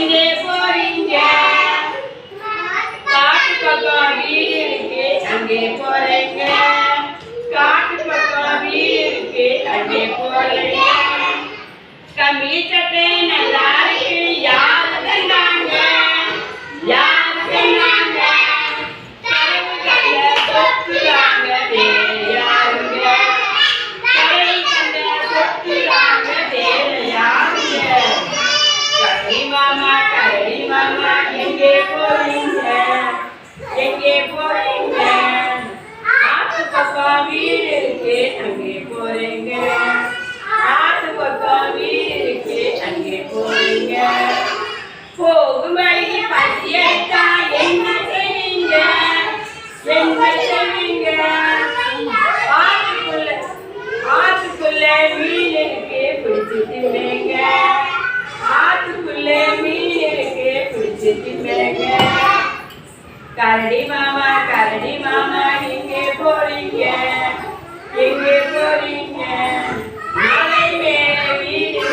போறீங்க போறீங்க காட்டு பக்கம் வீடு இருக்கு அங்கே போறீங்க காட்டு பக்கம் வீடு இருக்கு அங்கே போறீங்க கம்பளி சட்டை நல்லா கரடி மாமா எங்கே போறீங்க எங்கே போறீங்க ஆத்து பக்கம் வீடு இருக்கு அங்கே போறீங்க ஆத்து பக்கம் வீடு இருக்கு அங்கே போறீங்க போகும் வழி பசி எடுத்தா என்ன செய்வீங்க என்ன செய்வீங்க ஆத்துக்குள்ள ஆத்துக்குள்ள மீன் இருக்கு பிடிச்சு கரடி மாமா கரடி மாமா எங்கே போறீங்க எங்கே போறீங்க. மலை மேல வீடு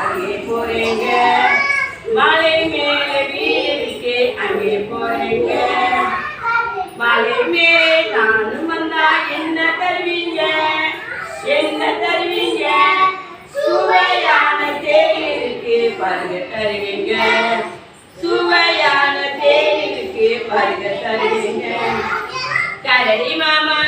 அங்கே போறீங்க. மலை மேல வீடு இருக்கு அங்கே போறீங்க. மலை மேலே நானும் வந்தா என்ன தருவீங்க? என்ன தருவீங்க? சுவையான தேன் இருக்கு பருக தருவீங்க. சுவையான இருக்கு பருக தருவீங்க கரடி மாமா